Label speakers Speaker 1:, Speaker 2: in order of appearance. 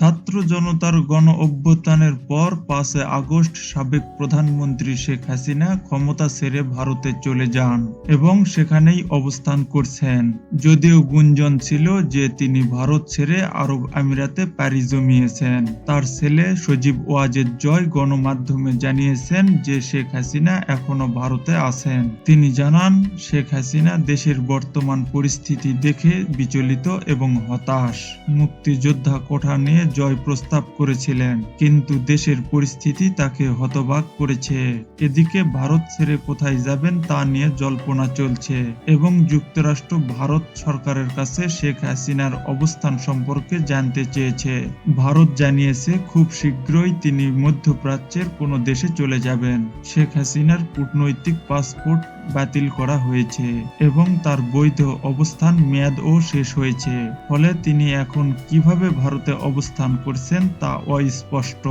Speaker 1: साथ ছাত্র জনতার গণ অভ্যুত্থানের পর পাঁচে আগস্ট সাবেক প্রধানমন্ত্রী শেখ হাসিনা ক্ষমতা ছেড়ে ভারতে চলে যান এবং সেখানেই অবস্থান করছেন। যদিও গুঞ্জন ছিল যে তিনি ভারত ছেড়ে আরব আমিরাতে পাড়ি জমিয়েছেন। তার ছেলে সজীব ওয়াজেদ জয় গণমাধ্যমে জানিয়েছেন যে শেখ হাসিনা এখনও ভারতে আছেন। তিনি জানান, শেখ হাসিনা দেশের বর্তমান পরিস্থিতি দেখে বিচলিত এবং হতাশ। মুক্তিযোদ্ধা কোঠা নিয়ে জয় প্রস্তাব করেছিলেন, কিন্তু দেশের পরিস্থিতি তাকে হতবাক করেছে। এদিকে ভারত ছেড়ে কোথায় যাবেন তা নিয়ে জল্পনা চলছে এবং যুক্তরাষ্ট্র ভারত সরকারের কাছে শেখ হাসিনার অবস্থান সম্পর্কে জানতে চেয়েছে। ভারত জানিয়েছে, খুব শীঘ্রই তিনি মধ্যপ্রাচ্যের কোনো দেশে চলে যাবেন। শেখ হাসিনার কূটনৈতিক পাসপোর্ট বাতিল করা হয়েছে এবং তার বৈধ অবস্থান মেয়াদও শেষ হয়েছে। ফলে তিনি এখন কীভাবে ভারতে অবস্থান করছেন তা অস্পষ্ট।